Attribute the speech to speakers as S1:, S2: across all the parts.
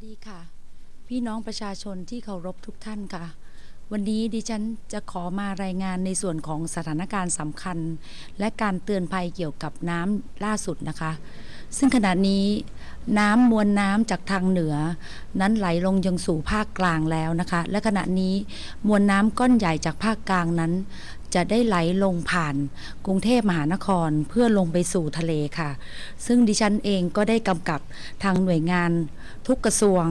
S1: สดีค่ะ พี่น้องประชาชนที่เคารพทุกท่านค่ะ วันนี้ดิฉันจะขอมารายงานในส่วนของสถานการณ์สำคัญ และการเตือนภัยเกี่ยวกับน้ำล่าสุดนะคะ ซึ่งขณะนี้น้ำมวลน้ำจากทางเหนือ นั้นไหลลงยังสู่ภาคกลางแล้วนะคะ และขณะนี้มวลน้ำก้อนใหญ่จากภาคกลางนั้น จะได้ไหลลงผ่านกรุงเทพมหานครเพื่อลงไปสู่ทะเลค่ะ ซึ่งดิฉันเองก็ได้กำกับทางหน่วยงานทุกกระทรวง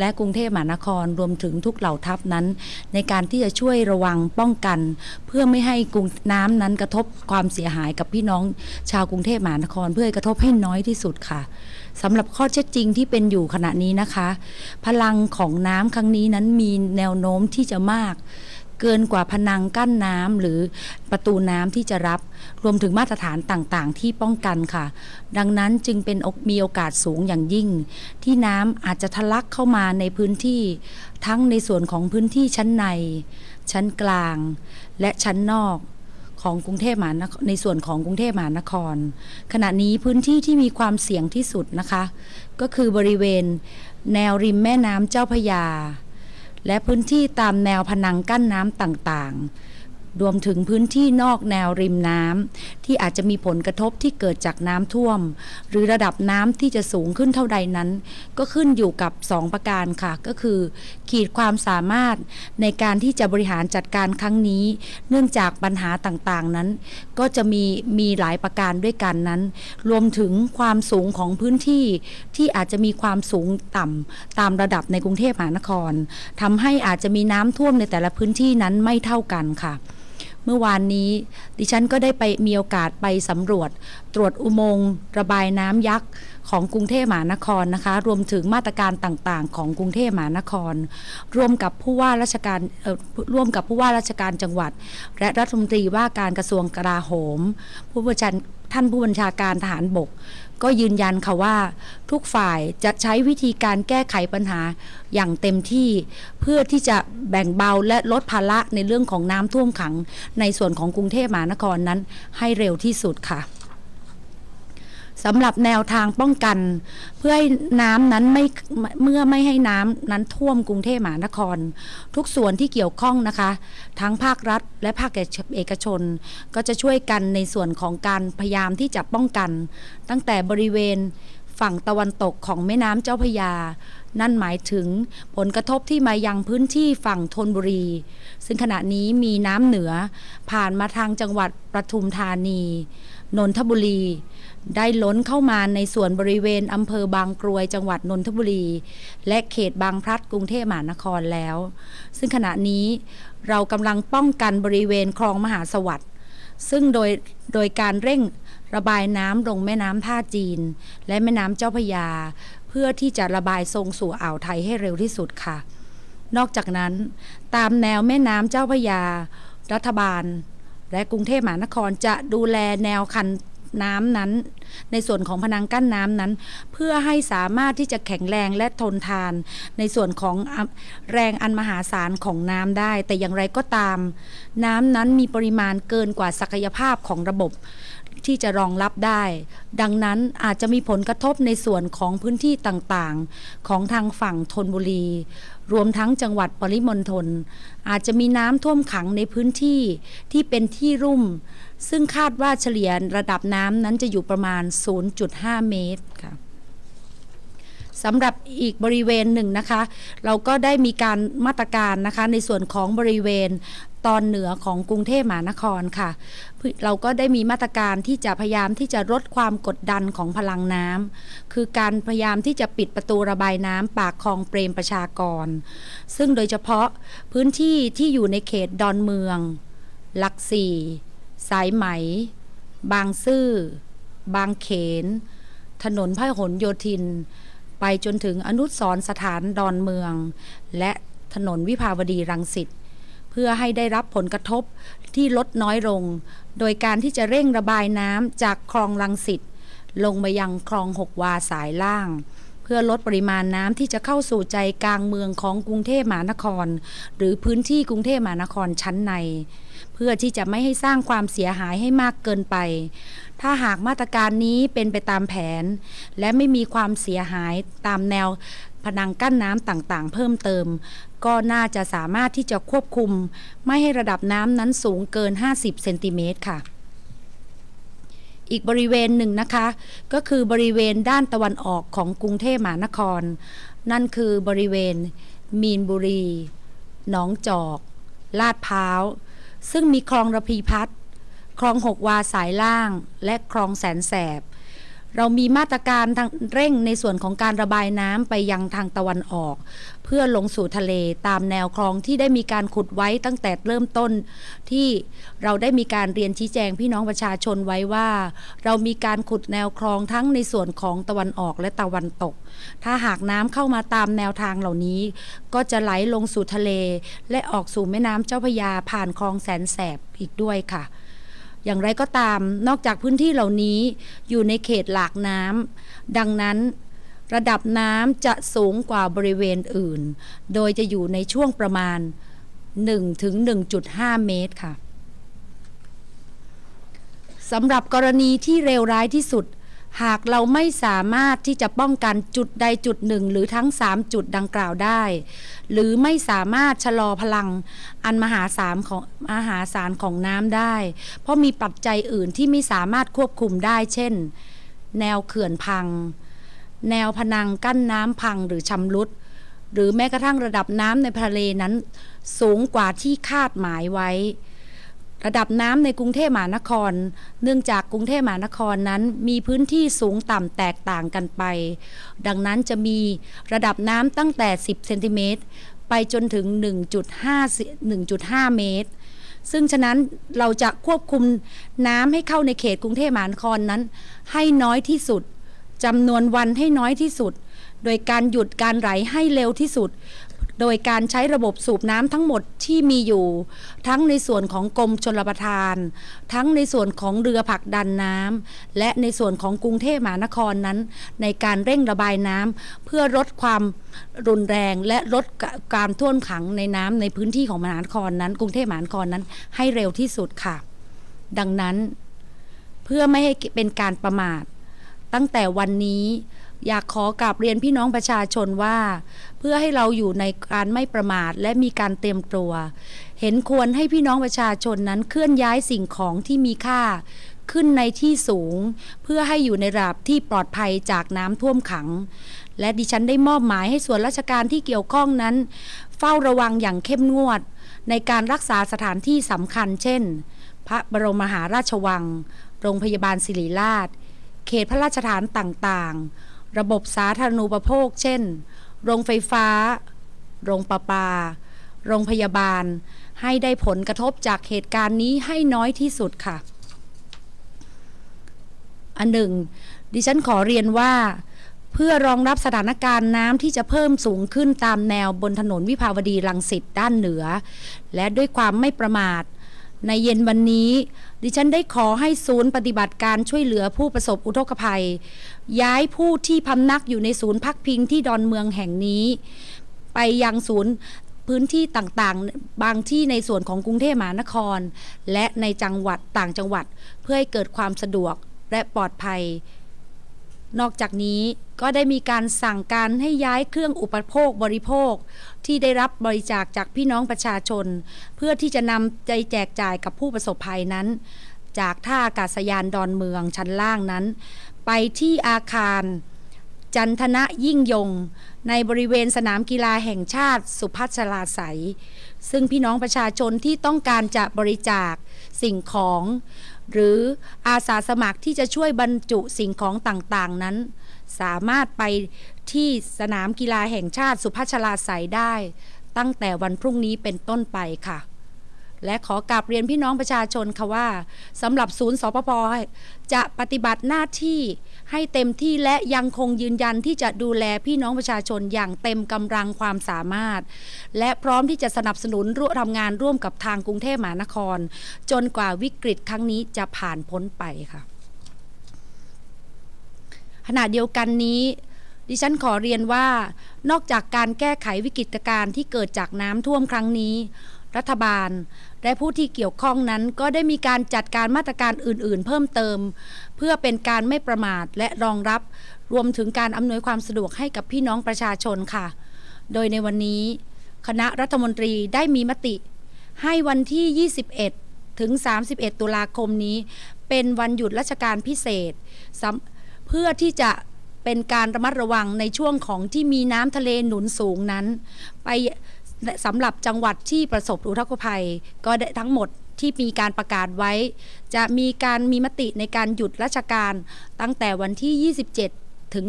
S1: และกรุงเทพมหานครรวมถึงทุกเหล่าทัพนั้น ในการที่จะช่วยระวังป้องกัน เพื่อไม่ให้กรุงน้ำนั้นกระทบความเสียหายกับพี่น้องชาวกรุงเทพมหานคร เพื่อกระทบให้น้อยที่สุดค่ะสำหรับข้อเท็จจริงที่เป็นอยู่ขณะนี้นะคะ พลังของน้ำครั้งนี้นั้นมีแนวโน้มที่จะมาก เกินกว่าพนังกั้นน้ำหรือประตูน้ำที่จะรับ รวมถึงมาตรฐานต่างๆ ที่ป้องกันค่ะ ดังนั้นจึงเป็นมีโอกาสสูงอย่างยิ่ง ที่น้ำอาจจะทะลักเข้ามาในพื้นที่ทั้งในส่วนของพื้นที่ชั้นใน ชั้นกลาง และชั้นนอกของกรุงเทพมหานครในส่วนของกรุงเทพมหานคร ขณะนี้พื้นที่ที่มีความเสี่ยงที่สุดนะคะ ก็คือบริเวณแนวริมแม่น้ำเจ้าพระยา และพื้นที่ตามแนวพนังกั้นน้ำต่างๆ รวมถึงพื้นที่นอกแนวริมน้ำที่อาจจะมีผลกระทบที่เกิดจากน้ำท่วม หรือระดับน้ำที่จะสูงขึ้นเท่าใดนั้น ก็ขึ้นอยู่กับ 2 ประการค่ะ ก็คือ ขีดความสามารถในการที่จะบริหารจัดการครั้งนี้ เนื่องจากปัญหาต่างๆนั้น ก็จะมีมีหลายประการด้วยกันนั้น รวมถึงความสูงของพื้นที่ที่อาจจะมีความสูงต่ำตามระดับในกรุงเทพมหานครทำให้อาจจะมีน้ำท่วมในแต่ละพื้นที่นั้นไม่เท่ากันค่ะ มื่อวานนี้ ดิฉันก็ได้ไปมีโอกาสไปสำรวจ ตรวจอุโมงค์ระบายน้ำยักษ์ ของกรุงเทพมหานครนะคะ รวมถึงมาตรการต่างๆ ของกรุงเทพมหานคร ร่วมกับผู้ว่าราชการร่วมกับผู้ว่าราชการจังหวัด และรัฐมนตรีว่าการกระทรวงกลาโหม ผู้บัญชาท่านผู้บัญชาการทหารบก ก็ยืนยันค่ะว่า ทุกฝ่ายจะใช้วิธีการแก้ไขปัญหาอย่างเต็มที่ เพื่อที่จะแบ่งเบาและลดภาระในเรื่องของน้ำท่วมขัง ในส่วนของกรุงเทพมหานครนั้นให้เร็วที่สุดค่ะ สำหรับแนวทางป้องกัน เพื่อให้น้ำนั้นไม่เมื่อไม่ให้น้ำนั้นท่วมกรุงเทพมหานคร ทุกส่วนที่เกี่ยวข้องนะคะ ทั้งภาครัฐ และภาคเอกชน ก็จะช่วยกันในส่วนของการพยายามที่จะป้องกัน ตั้งแต่บริเวณฝั่งตะวันตกของแม่น้ำเจ้าพระยา นั่นหมายถึงผลกระทบที่มายังพื้นที่ฝั่งธนบุรี ซึ่งขณะนี้มีน้ำเหนือผ่านมาทางจังหวัดปทุมธานี นนทบุรี ได้ล้นเข้ามาในส่วนบริเวณอำเภอบางกรวยจังหวัดนนทบุรี และเขตบางพลัดกรุงเทพมหานครแล้ว ซึ่งขณะนี้เรากำลังป้องกันบริเวณคลองมหาสวัสดิ์ซึ่งโดยโดยการเร่งระบายน้ำลงแม่น้ำท่าจีน และแม่น้ำเจ้าพยา เพื่อที่จะระบายทรงสู่อ่าวไทยให้เร็วที่สุดค่ะ นอกจากนั้น ตามแนวแม่น้ำเจ้าพยา รัฐบาล และกรุงเทพมหานครจะดูแลแนวคันน้ำนั้น ในส่วนของพนังกั้นน้ำนั้น เพื่อให้สามารถที่จะแข็งแรงและทนทาน ในส่วนของแรงอันมหาศาลของน้ำได้ แต่อย่างไรก็ตาม น้ำนั้นมีปริมาณเกินกว่าศักยภาพของระบบ ที่จะรองรับได้ ดังนั้นอาจจะมีผลกระทบในส่วนของพื้นที่ต่างๆ ของทางฝั่งธนบุรี รวมทั้งจังหวัดปริมณฑลอาจจะมีน้ำท่วมขังในพื้นที่ที่เป็นที่รุ่ม ซึ่งคาดว่าเฉลี่ยระดับน้ำนั้นจะอยู่ประมาณ 0.5 เมตรค่ะสำหรับอีกบริเวณหนึ่งนะคะ เราก็ได้มีการมาตรการนะคะในส่วนของบริเวณ ตอนเหนือของกรุงเทพมหานครค่ะ เราก็ได้มีมาตรการที่จะพยายามที่จะลดความกดดันของพลังน้ำคือการพยายามที่จะปิดประตูระบายน้ำปากคลองเปรมประชากร ซึ่งโดยเฉพาะพื้นที่ที่อยู่ในเขตดอนเมือง หลักสี่สายไหม บางซื่อ บางเขน ถนนพหลโยธิน ไปจนถึงอนุสรสถานดอนเมือง และถนนวิภาวดีรังสิต เพื่อให้ได้รับผลกระทบที่ลดน้อยลง โดยการที่จะเร่งระบายน้ำจากคลองรังสิตลงมายังคลองหกวาสายล่าง เพื่อลดปริมาณน้ำที่จะเข้าสู่ใจกลางเมืองของกรุงเทพมหานคร หรือพื้นที่กรุงเทพมหานครชั้นใน เพื่อที่จะไม่ให้สร้างความเสียหายให้มากเกินไป ถ้าหากมาตรการนี้เป็นไปตามแผน และไม่มีความเสียหายตามแนวพนังกั้นน้ำต่างๆ เพิ่มเติม ก็น่าจะสามารถที่จะควบคุม ไม่ให้ระดับน้ำนั้นสูงเกิน 50 เซนติเมตรค่ะ อีกบริเวณหนึ่งนะคะ ก็คือบริเวณด้านตะวันออกของกรุงเทพมหานคร นั่นคือบริเวณ มีนบุรี หนองจอก ลาดพร้าว ซึ่งมีคลองระพีพัฒคลองหกวาสายล่าง และคลองแสนแสบ เรามีมาตรการทางเร่งในส่วนของการระบายน้ำไปยังทางตะวันออก เพื่อลงสู่ทะเลตามแนวคลองที่ได้มีการขุดไว้ตั้งแต่เริ่มต้น ที่เราได้มีการเรียนชี้แจงพี่น้องประชาชนไว้ว่า เรามีการขุดแนวคลองทั้งในส่วนของตะวันออกและตะวันตก ถ้าหากน้ำเข้ามาตามแนวทางเหล่านี้ ก็จะไหลลงสู่ทะเล และออกสู่แม่น้ำเจ้าพยาผ่านคลองแสนแสบอีกด้วยค่ะ อย่างไรก็ตาม นอกจากพื้นที่เหล่านี้อยู่ในเขตหลากน้ำดังนั้นระดับน้ำจะสูงกว่าบริเวณอื่น โดยจะอยู่ในช่วงประมาณ 1 ถึง 1.5 เมตรค่ะสำหรับกรณีที่เลวร้ายที่สุด หากเราไม่สามารถที่จะป้องกันจุดใดจุดหนึ่ง หรือทั้ง 3 จุดดังกล่าวได้ หรือไม่สามารถชะลอพลังอันมหาศาลของมหาศาลของน้ำได้ เพราะมีปัจจัยอื่นที่ไม่สามารถควบคุมได้ เช่น แนวเขื่อนพัง แนวพนังกั้นน้ำพังหรือชำรุด หรือแม้กระทั่งระดับน้ำในทะเลนั้น สูงกว่าที่คาดหมายไว้ ระดับน้ำในกรุงเทพมหานคร เนื่องจากกรุงเทพมหานครนั้นมีพื้นที่สูงต่ำแตกต่างกันไป ดังนั้นจะมีระดับน้ำตั้งแต่ 10 เซนติเมตร ไปจนถึง 1.5 1.5 เมตร ซึ่งฉะนั้นเราจะควบคุมน้ำให้เข้าในเขตกรุงเทพมหานครนั้น ให้น้อยที่สุดจำนวนวันให้น้อยที่สุด โดยการหยุดการไหลให้เร็วที่สุด โดยการใช้ระบบสูบน้ำทั้งหมดที่มีอยู่ ทั้งในส่วนของกรมชลประทาน ทั้งในส่วนของเรือผลักดันน้ำและในส่วนของกรุงเทพมหานครนั้น ในการเร่งระบายน้ำเพื่อลดความรุนแรงและลดการท่วมขังในน้ำในพื้นที่ของมหานครนั้น กรุงเทพมหานครนั้น ให้เร็วที่สุดค่ะ ดังนั้น เพื่อไม่ให้เป็นการประมาท ตั้งแต่วันนี้ อยากขอกราบเรียนพี่น้องประชาชนว่า เพื่อให้เราอยู่ในการไม่ประมาทและมีการเตรียมตัว เห็นควรให้พี่น้องประชาชนนั้นเคลื่อนย้ายสิ่งของที่มีค่า ขึ้นในที่สูง เพื่อให้อยู่ในระดับที่ปลอดภัยจากน้ำท่วมขัง และดิฉันได้มอบหมายให้ส่วนราชการที่เกี่ยวข้องนั้น เฝ้าระวังอย่างเข้มงวด ในการรักษาสถานที่สำคัญ เช่น พระบรมมหาราชวัง โรงพยาบาลศิริราช เขตพระราชฐานต่างๆ ระบบสาธารณูปโภค เช่น โรงไฟฟ้า โรงประปา โรงพยาบาล ให้ได้ผลกระทบจากเหตุการณ์นี้ให้น้อยที่สุดค่ะ อันหนึ่ง ดิฉันขอเรียนว่า เพื่อรองรับสถานการณ์น้ำที่จะเพิ่มสูงขึ้นตามแนวบนถนนวิภาวดีรังสิตด้านเหนือ และด้วยความไม่ประมาท ในเย็นวันนี้ ดิฉันได้ขอให้ศูนย์ปฏิบัติการช่วยเหลือผู้ประสบอุทกภัย ย้ายผู้ที่พำนักอยู่ในศูนย์พักพิงที่ดอนเมืองแห่งนี้ ไปยังศูนย์พื้นที่ต่างๆ บางที่ในส่วนของกรุงเทพมหานคร และในจังหวัดต่างจังหวัด เพื่อให้เกิดความสะดวกและปลอดภัย นอกจากนี้ก็ได้มีการสั่งการให้ย้ายเครื่องอุปโภคบริโภค ที่ได้รับบริจาคจากพี่น้องประชาชน เพื่อที่จะนำใจแจกจ่ายกับผู้ประสบภัยนั้น จากท่าอากาศยานดอนเมืองชั้นล่างนั้น ไปที่อาคารจันทนะยิ่งยง ในบริเวณสนามกีฬาแห่งชาติสุพัชราไสยซึ่งพี่น้องประชาชนที่ต้องการจะบริจาคสิ่งของ หรืออาสาสมัครที่จะช่วยบรรจุสิ่งของต่างๆนั้น สามารถไปที่สนามกีฬาแห่งชาติสุพัชลาไสยได้ ตั้งแต่วันพรุ่งนี้เป็นต้นไปค่ะ และขอกราบเรียนพี่น้องประชาชนค่ะว่าสำหรับศูนย์สปปจะปฏิบัติหน้าที่ให้เต็มที่และยังคงยืนยันที่จะดูแลพี่น้องประชาชนอย่างเต็มกำลังความสามารถ และพร้อมที่จะสนับสนุนร่วมทำงานร่วมกับทางกรุงเทพมหานคร จนกว่าวิกฤตครั้งนี้จะผ่านพ้นไปค่ะขณะเดียวกันนี้ดิฉันขอเรียนว่านอกจากการแก้ไขวิกฤตการณ์ที่เกิดจากน้ำท่วมครั้งนี้ รัฐบาล และผู้ที่เกี่ยวข้องนั้นก็ได้มีการจัดการมาตรการอื่น ๆ เพิ่มเติม เพื่อเป็นการไม่ประมาทและรองรับ รวมถึงการอำนวยความสะดวกให้กับพี่น้องประชาชนค่ะ โดยในวันนี้คณะรัฐมนตรีได้มีมติ ให้วันที่ 21 ถึง 31 ตุลาคมนี้ เป็นวันหยุดราชการพิเศษ เพื่อที่จะเป็นการระมัดระวังในช่วงของที่มีน้ำทะเลหนุนสูงนั้น ไป สำหรับจังหวัดที่ประสบอุทกภัย ก็ได้ทั้งหมดที่มีการประกาศไว้ จะมีการมีมติในการหยุดราชการตั้งแต่วันที่ 27 ถึง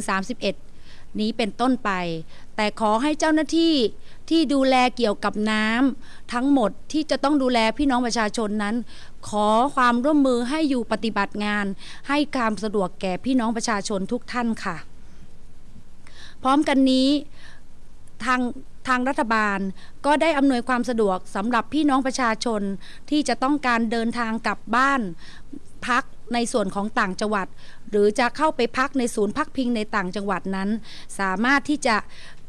S1: 31 นี้เป็นต้นไป แต่ขอให้เจ้าหน้าที่ที่ดูแลเกี่ยวกับน้ำทั้งหมดที่จะต้องดูแลพี่น้องประชาชนนั้น ขอความร่วมมือให้อยู่ปฏิบัติงาน ให้ความสะดวกแก่พี่น้องประชาชนทุกท่านค่ะ พร้อมกันนี้ทาง ทางรัฐบาลก็ได้อำนวยความสะดวกสำหรับพี่น้องประชาชนที่จะต้องการเดินทางกลับบ้านพักในส่วนของต่างจังหวัด หรือจะเข้าไปพักในศูนย์พักพิงในต่างจังหวัดนั้น สามารถที่จะ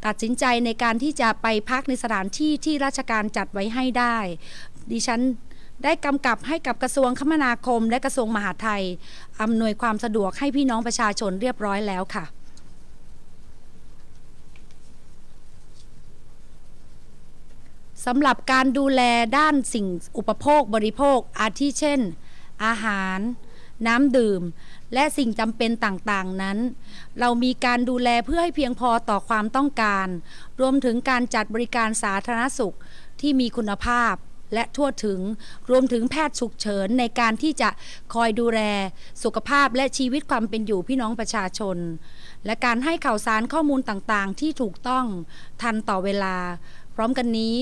S1: ตัดสินใจในการที่จะไปพักในสถานที่ที่ราชการจัดไว้ให้ได้ ดิฉันได้กำกับให้กับกระทรวงคมนาคม และกระทรวงมหาดไทยอำนวยความสะดวกให้พี่น้องประชาชนเรียบร้อยแล้วค่ะ สำหรับการดูแลด้านสิ่งอุปโภคบริโภค อาทิเช่น อาหาร น้ำดื่ม และสิ่งจำเป็นต่างๆนั้น เรามีการดูแลเพื่อให้เพียงพอต่อความต้องการ รวมถึงการจัดบริการสาธารณสุขที่มีคุณภาพและทั่วถึงรวมถึงแพทย์ฉุกเฉินในการที่จะคอยดูแล สุขภาพและชีวิตความเป็นอยู่พี่น้องประชาชน และการให้ข่าวสารข้อมูลต่างๆ ที่ถูกต้องทันต่อเวลา พร้อมกันนี้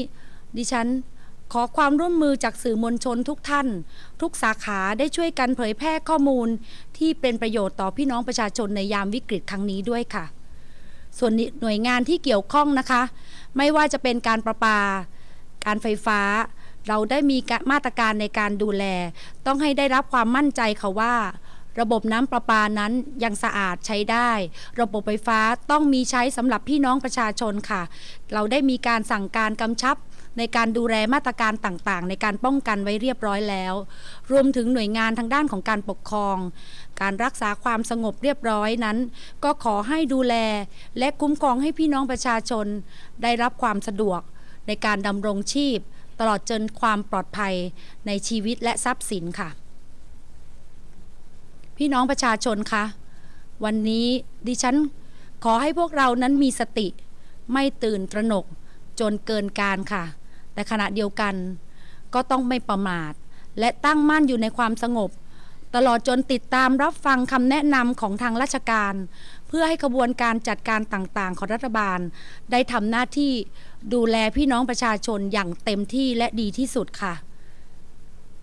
S1: ดิฉันขอความร่วมมือจากสื่อมวลชนทุกท่าน ทุกสาขาได้ช่วยกันเผยแพร่ข้อมูลที่เป็นประโยชน์ต่อพี่น้องประชาชนในยามวิกฤตครั้งนี้ด้วยค่ะ ส่วนหน่วยงานที่เกี่ยวข้องนะคะ ไม่ว่าจะเป็นการประปา การไฟฟ้า เราได้มีมาตรการในการดูแล ต้องให้ได้รับความมั่นใจค่ะว่า ระบบน้ำประปานั้นยังสะอาดใช้ได้ ระบบไฟฟ้าต้องมีใช้สำหรับพี่น้องประชาชนค่ะ เราได้มีการสั่งการกำชับ ในการดูแลมาตรการต่างๆ ในการป้องกันไว้เรียบร้อยแล้ว รวมถึงหน่วยงานทางด้านของการปกครอง การรักษาความสงบเรียบร้อยนั้น ก็ขอให้ดูแลและคุ้มครองให้พี่น้องประชาชน ได้รับความสะดวกในการดำรงชีพ ตลอดจนความปลอดภัยในชีวิตและทรัพย์สินค่ะ พี่น้องประชาชนคะวันนี้ดิฉันขอให้พวกเรานั้นมีสติ ไม่ตื่นตระหนก จนเกินการค่ะ แต่ขณะเดียวกันก็ต้องไม่ประมาท และตั้งมั่นอยู่ในความสงบ ตลอดจนติดตามรับฟังคำแนะนำของทางราชการ เพื่อให้ขบวนการจัดการต่างๆ ของรัฐบาล ได้ทำหน้าที่ดูแลพี่น้องประชาชนอย่างเต็มที่และดีที่สุดค่ะ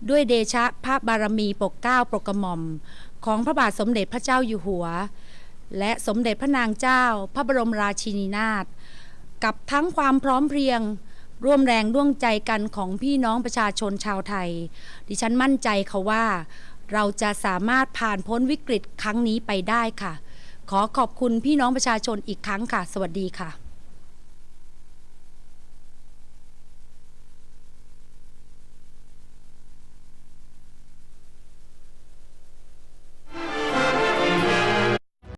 S1: ด้วยเดชะพระบารมีปกเกล้าปกกระหม่อม ของพระบาทสมเด็จพระเจ้าอยู่หัว และสมเด็จพระนางเจ้า พระบรมราชินีนาถกับทั้งความพร้อมเพรียง ร่วมแรงร่วมใจกันของพี่น้องประชาชนชาวไทย ดิฉันมั่นใจเขาว่า เราจะสามารถผ่านพ้นวิกฤตครั้งนี้ไปได้ค่ะ ขอขอบคุณพี่น้องประชาชนอีกครั้งค่ะ สวัสดีค่ะ